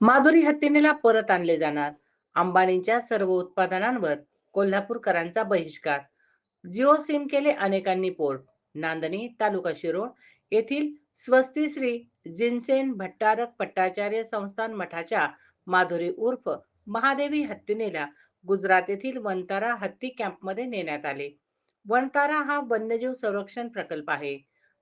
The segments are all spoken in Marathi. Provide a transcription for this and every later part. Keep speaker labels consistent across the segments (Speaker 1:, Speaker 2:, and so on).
Speaker 1: माधुरी हत्तीनेला परत आणले जाणार. अंबानींच्या सर्व उत्पादनांवर कोल्हापूरकरांचा बहिष्कार. जिओ सिम केले अनेकांनी पोर्ट नांदणी तालुका शिरोळ येथील स्वस्ती श्री जिनसेन भट्टारक पट्टाचार्य संस्थान मठाच्या माधुरी उर्फ महादेवी हत्तीनेला गुजरात येथील वनतारा हत्ती कॅम्पमध्ये नेण्यात आले. वनतारा हा वन्यजीव संरक्षण प्रकल्प आहे.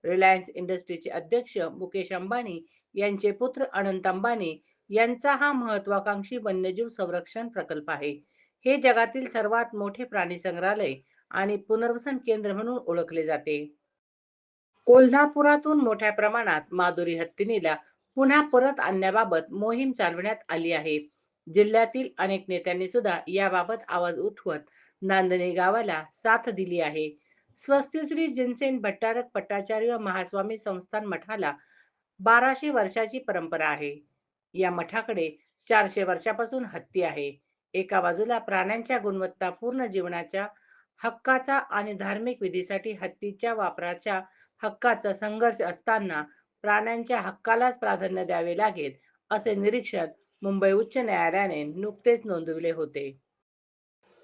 Speaker 1: रिलायन्स इंडस्ट्रीचे अध्यक्ष मुकेश अंबानी यांचे पुत्र अनंत अंबानी यांचा हा महत्वाकांक्षी वन्यजीव संरक्षण प्रकल्प आहे. हे जगातील सर्वात मोठे प्राणी संग्रहालय आणि पुनर्वसन केंद्र म्हणून ओळखले जाते. कोल्हापुरातून मोठ्या प्रमाणात माधुरी हत्तीनीला पुन्हा परत आणण्याबाबत मोहीम चालवण्यात आली आहे. जिल्ह्यातील अनेक नेत्यांनी सुद्धा याबाबत आवाज उठवत नांदणी गावाला साथ दिली आहे. स्वस्ती श्री जिनसेन भट्टारक पट्टाचार्य महास्वामी संस्थान मठाला बाराशे वर्षाची परंपरा आहे. या मठाकडे चारशे वर्षापासून हत्ती आहे. एका बाजूला प्राण्यांच्या गुणवत्तापूर्ण जीवनाच्या हक्काचा आणि धार्मिक विधीसाठी हत्तीच्या वापराच्या हक्काचा संघर्ष असताना प्राण्यांच्या हक्कालाच प्राधान्य द्यावे लागेल असे निरीक्षण मुंबई उच्च न्यायालयाने नुकतेच नोंदविले होते.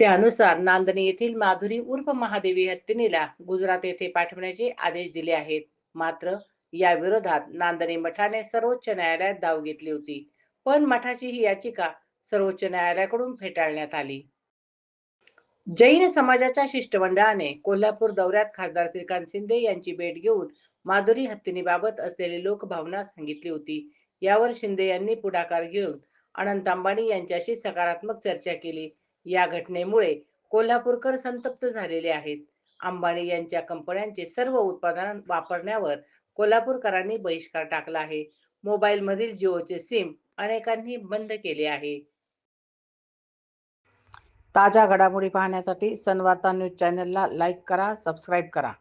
Speaker 1: त्यानुसार नांदणी येथील माधुरी उर्फ महादेवी हत्तीनीला गुजरात येथे पाठवण्याचे आदेश दिले आहेत. मात्र या विरोधात नांदणी मठाने सर्वोच्च न्यायालयात धाव घेतली होती. पण मठाची ही याचिका सर्वोच्च न्यायालयाकडून फेटाळण्यात आली. जैन समाजाच्या शिष्टमंडळाने कोल्हापूर दौऱ्यात खासदार श्रीकांत शिंदे यांची भेट घेऊन माधुरी हत्तीनीबाबत असलेली लोकभावना सांगितली होती. यावर शिंदे यांनी पुढाकार घेऊन अनंत अंबानी यांच्याशी सकारात्मक चर्चा केली. या घटनेमुळे कोल्हापूरकर संतप्त झालेले आहेत. अंबानी यांच्या कंपन्यांचे सर्व उत्पादन वापरण्यावर कोल्हापूरकरांनी बहिष्कार टाकला आहे. मोबाईल मधील जिओचे सिम अनेकांनी बंद केले आहे. ताज्या घडामोडी पाहण्यासाठी सनवार्ता न्यूज चॅनलला लाईक करा सबस्क्राईब करा.